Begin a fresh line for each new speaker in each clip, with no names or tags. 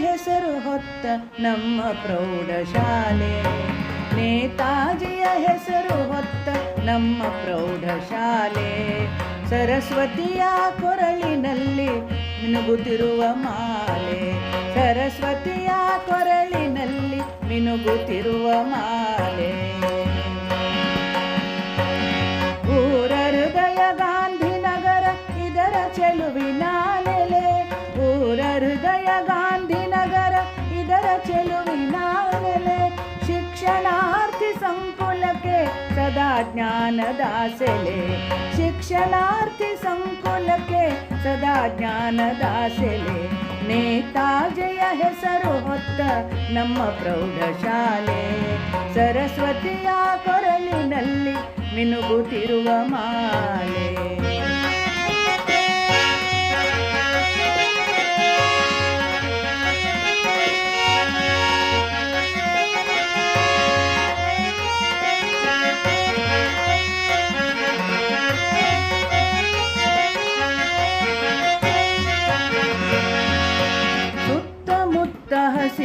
ಹೆಸರು ಹೊತ್ತ ನಮ್ಮ ಪ್ರೌಢಶಾಲೆ. ನೇತಾಜಿಯ ಹೆಸರು ಹೊತ್ತ ನಮ್ಮ ಪ್ರೌಢಶಾಲೆ. ಸರಸ್ವತಿಯ ಕೊರಳಿನಲ್ಲಿ ಮಿನುಗುತ್ತಿರುವ ಮಾಲೆ. ಸರಸ್ವತಿಯ ಕೊರಳಿನಲ್ಲಿ ಮಿನುಗುತ್ತಿರುವ ಮಾಲೆ. ಜ್ಞಾನದ ಸೆಲೆ ಶಿಕ್ಷಣಾರ್ಥಿ ಸಂಕುಲಕ್ಕೆ ಸದಾ ಜ್ಞಾನದ ಸೆಲೆ ನೇತಾಜೆಯ ಹೆಸರು ಹೊತ್ತ ನಮ್ಮ ಪ್ರೌಢಶಾಲೆ. ಸರಸ್ವತಿಯ ಕೊರಲಿನಲ್ಲಿ ಮಿನುಗುತ್ತಿರುವ ಮಾಲೆ.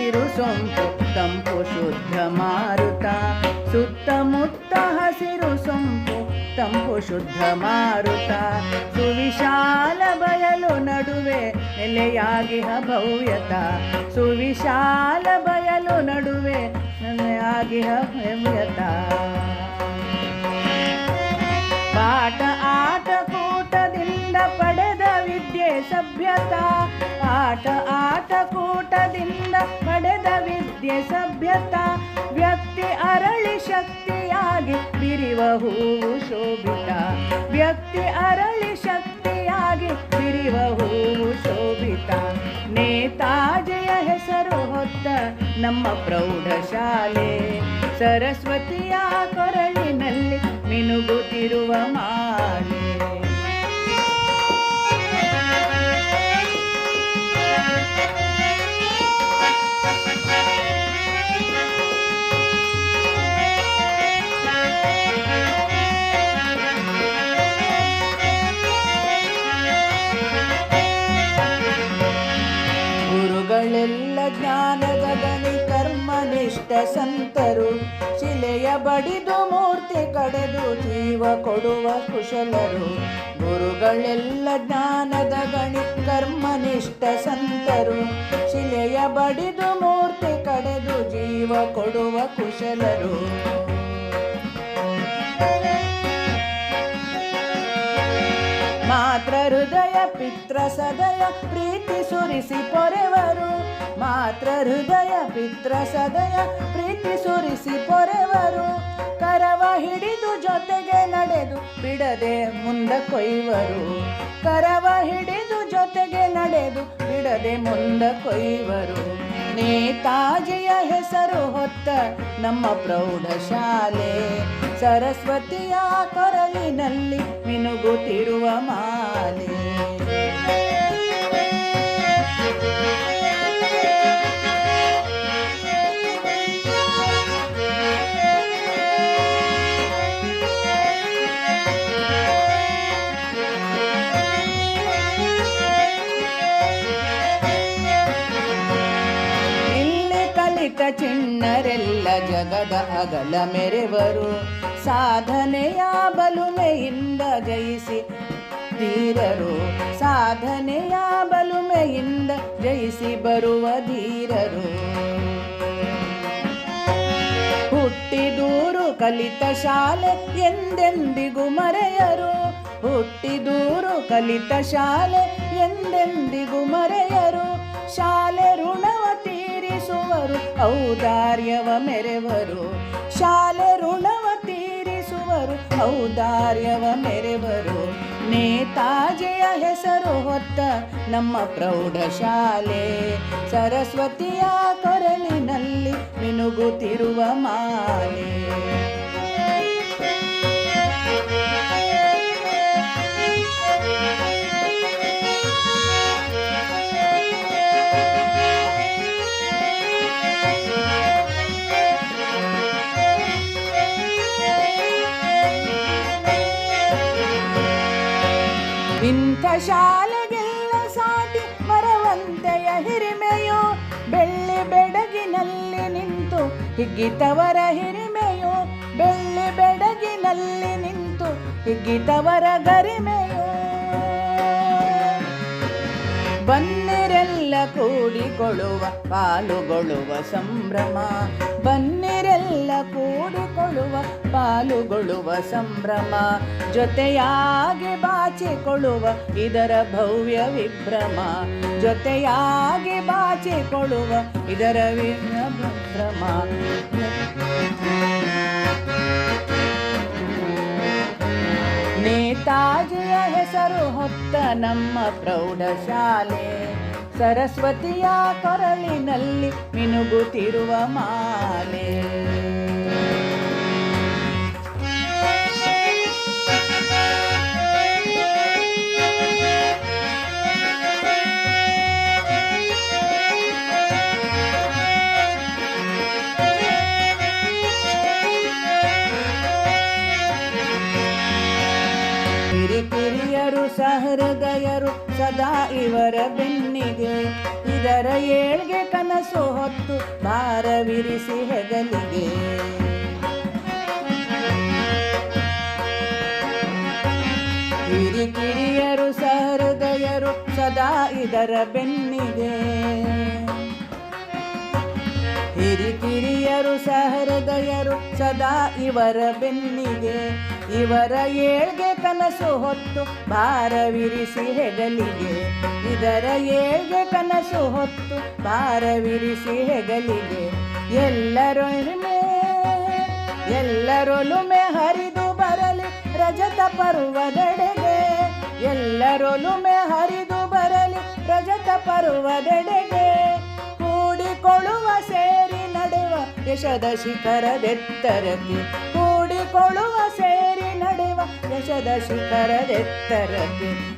ಹಸಿರು ಸೊಂಪು ತಂಪು ಶುದ್ಧ ಮಾರುತ. ಸುತ್ತಮುತ್ತ ಹಸಿರು ಸೊಂಪು, ತಂಪು ಶುದ್ಧ ಮಾರುತ. ಸುವಿಶಾಲ ಬಯಲು ನಡುವೆ ನೆಲೆಯಾಗಿ ಭವ್ಯತ ಸುವಿಶಾಲ ಬಯಲು ನಡುವೆ ನೆಲೆಯಾಗಿ ಭವ್ಯತ ಪಾಠ ಆಟ ಕೂಟದಿಂದ ಪಡೆದ ವಿದ್ಯೆ ಸಭ್ಯತಾ. ಸಭ್ಯತಾ ವ್ಯಕ್ತಿ ಅರಳಿ ಶಕ್ತಿಯಾಗಿ ಬಿರಿವ ಹೂವು ಶೋಭಿತ. ವ್ಯಕ್ತಿ ಅರಳಿ ಶಕ್ತಿಯಾಗಿ ಬಿರಿವ ಹೂವು ಶೋಭಿತ. ನೇತಾಜೆಯ ಹೆಸರು ಹೊತ್ತ ನಮ್ಮ ಪ್ರೌಢಶಾಲೆ. ಸರಸ್ವತಿಯ ಕೊರಳಿನಲ್ಲಿ ಮಿನುಗುತ್ತಿರುವ ಮಾಲೆ. ಗುರುಗಳೆಲ್ಲ ಜ್ಞಾನದ ಗಣಿ ಕರ್ಮನಿಷ್ಠ ಸಂತರು. ಶಿಲೆಯ ಬಡಿದು ಮೂರ್ತಿ ಕಡೆದು ಜೀವ ಕೊಡುವ ಕುಶಲರು. ಗುರುಗಳೆಲ್ಲ ಜ್ಞಾನದ ಗಣಿ ಕರ್ಮನಿಷ್ಠ ಸಂತರು. ಶಿಲೆಯ ಬಡಿದು ಮೂರ್ತಿ ಕಡೆದು ಜೀವ ಕೊಡುವ ಕುಶಲರು. ಪಿತ್ರ ಸದಯ, ಪ್ರೀತಿ ಸುರಿಸಿ ಪೊರೆವರು. ಮಾತ್ರ ಹೃದಯ, ಪಿತ್ರ ಸದಯ, ಪ್ರೀತಿ ಸುರಿಸಿ ಪೊರೆವರು. ಕರವ ಹಿಡಿದು ಜೊತೆಗೆ ನಡೆದು ಬಿಡದೆ ಮುಂದ ಕೊಯ್ವರು. ಕರವ ಹಿಡಿದು ಜೊತೆಗೆ ನಡೆದು ಬಿಡದೆ ಮುಂದ ಕೊಯ್ವರು. ನೇತಾಜಿಯ ಹೆಸರು ಹೊತ್ತ ನಮ್ಮ ಪ್ರೌಢಶಾಲೆ. ಸರಸ್ವತಿಯ ಕೊರಲಿನಲ್ಲಿ ಮಿನುಗುತ್ತಿರುವ ಮಾಲೆ. ಚಿಣ್ಣರೆಲ್ಲ ಜಗದ ಅಗಲ ಮೆರೆವರು ಸಾಧನೆಯ ಬಲುಮೆಯಿಂದ ಜಯಿಸಿ ಧೀರರು, ಸಾಧನೆಯ ಬಲುಮೆಯಿಂದ ಜಯಿಸಿ ಬರುವ ಧೀರರು. ಹುಟ್ಟಿದೂರು ಕಲಿತ ಶಾಲೆ ಎಂದೆಂದಿಗೂ ಮರೆಯರು. ಹುಟ್ಟಿದೂರು ಕಲಿತ ಶಾಲೆ ಎಂದೆಂದಿಗೂ ಮರೆಯರು. ಶಾಲೆ ಋಣವ ತೀರಿಸುವರು, ಔದಾರ್ಯವ ಮೆರೆವರು. ಶಾಲೆ ಋಣವ ತೀರಿಸುವರು ಔದಾರ್ಯವ ಮೆರೆವರು ನೇತಾಜಿಯ ಹೆಸರು ಹೊತ್ತ ನಮ್ಮ ಪ್ರೌಢಶಾಲೆ. ಸರಸ್ವತಿಯ ಕೊರಳಿನಲ್ಲಿ ಮಿನುಗುತ್ತಿರುವ ಮಾಲೆ. ಶಾಲೆಗೆಲ್ಲ ಸಾಟಿ ಮರವಂತೆಯ ಹಿರಿಮೆಯು ಬೆಳ್ಳಿ ಬೆಡಗಿನಲ್ಲಿ ನಿಂತು ಹಿಗ್ಗಿತವರ ಹಿರಿಮೆಯು ಬೆಳ್ಳಿ ಬೆಡಗಿನಲ್ಲಿ ನಿಂತು ಹಿಗ್ಗಿತವರ ಗರಿಮೆಯು. ಬನ್ನಿರೆಲ್ಲ ಕೂಡಿಕೊಳ್ಳುವ ಪಾಲುಗೊಳ್ಳುವ ಸಂಭ್ರಮ ಬನ್ನಿರೆಲ್ಲ ಕೂಡಿಕೊಳ್ಳುವ, ಪಾಲುಗೊಳ್ಳುವ ಸಂಭ್ರಮ, ಜೊತೆಯಾಗಿ ಬಾಚಿಕೊಳ್ಳುವ ಇದರ ಭವ್ಯ ವಿಭ್ರಮ, ಜೊತೆಯಾಗಿ ಬಾಚಿಕೊಳ್ಳುವ ಇದರ ವಿಭ್ರಮ ನೇತಾಜಿಯ ಹೆಸರು ಹೊತ್ತ ನಮ್ಮ ಪ್ರೌಢಶಾಲೆ, ಸರಸ್ವತಿಯ ಕೊರಳಿನಲ್ಲಿ ಮಿನುಗುತ್ತಿರುವ ಮಾಲೆ. ಕಿರಿಕಿರಿಯರು ಸಹೃದಯರು ಸದಾ ಇವರ ಬೆನ್ನಿಗೆ. ಇದರ ಏಳ್ಗೆ ಕನಸು ಹೊತ್ತು ಭಾರವಿರಿಸಿ ಹೆಗಲಿಗೆ. ಕಿರಿಕಿರಿಯರು ಸಹೃದಯರು ಸದಾ ಇದರ ಬೆನ್ನಿಗೆ. ಹಿರಿಕಿರಿಯರು ಸಹೃದಯರು ಸದಾ ಇವರ ಬೆನ್ನಿಗೆ. ಇವರ ಏಳ್ಗೆ ಕನಸು ಹೊತ್ತು ಭಾರವಿರಿಸಿ ಹೆಗಲಿಗೆ. ಇದರ ಏಳ್ಗೆ ಕನಸು ಹೊತ್ತು ಭಾರವಿರಿಸಿ ಹೆಗಲಿಗೆ. ಎಲ್ಲರೊಳುಮೆ ಎಲ್ಲರೊಲುಮೆ ಹರಿದು ಬರಲಿ ರಜತ ಪರ್ವದೆಡೆಗೆ. ಎಲ್ಲರೊಲುಮೆ ಹರಿದು ಬರಲಿ ರಜತ ಪರ್ವದೆಡೆಗೆ. ಕೂಡಿಕೊಳ್ಳುವ ಸೇರಿ ಯಶದ ಶಿಖರದೆತ್ತರಕ್ಕೆ ಕೂಡಿಕೊಳ್ಳುವ ಸೇರಿ ನಡೆವ ಯಶದ ಶಿಖರದೆತ್ತರಕ್ಕೆ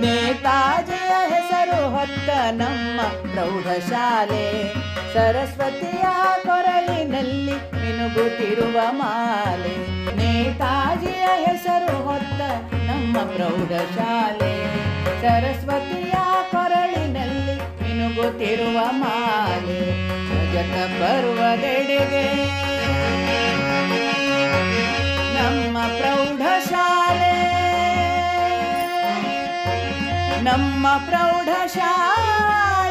ನೇತಾಜಿಯ ಹೆಸರು ಹೊತ್ತ ನಮ್ಮ ಪ್ರೌಢಶಾಲೆ. ಸರಸ್ವತಿಯ ಕೊರಳಿನಲ್ಲಿ ಮಿನುಗುತ್ತಿರುವ ಮಾಲೆ. ನೇತಾಜಿಯ ಹೆಸರು ಹೊತ್ತ ನಮ್ಮ ಪ್ರೌಢಶಾಲೆ. ಸರಸ್ವತಿಯ ಮಿನುಗುತ್ತಿರುವ ಮಾಲೆ ಜತ ಪರ್ವದೆಡೆಗೆ. ನಮ್ಮ ಪ್ರೌಢಶಾಲೆ ನಮ್ಮ ಪ್ರೌಢಶಾಲೆ